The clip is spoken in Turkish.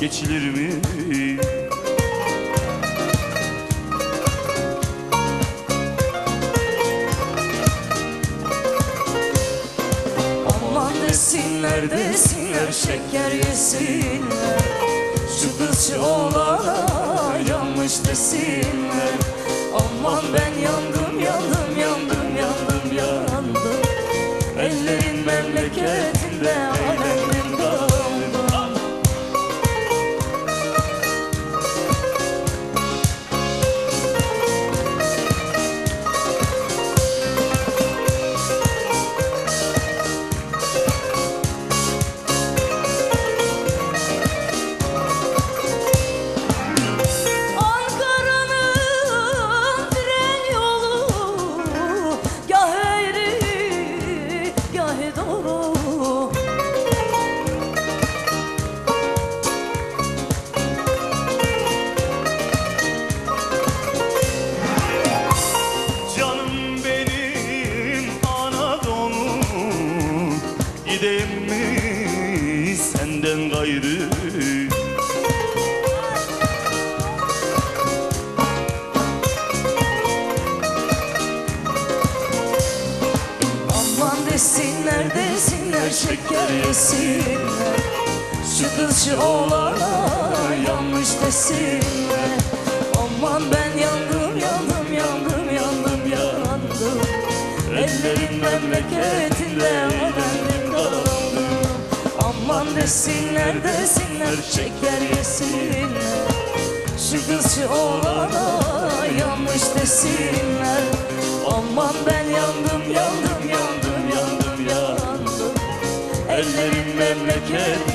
geçilir mi? Aman desinler desinler şeker yesinler Şu kızcı oğlana yanmış desinler. Aman ben yandım yandım yandım yandım yandım. Ellerin memleketinde Gideyim mi? Senden gayrı. Aman desinler desinler şeker yesinler Şu kızcı oğlana yanmış desinler Aman ben yandım yandım yandım yandım yandım. Ellerin memleketinde kaldım Aman desinler desinler şeker yesinler. Şu kızcı oğlana yanmış desinler. Aman ben yandım yandım yandım yandım yandım. Ellerin memleket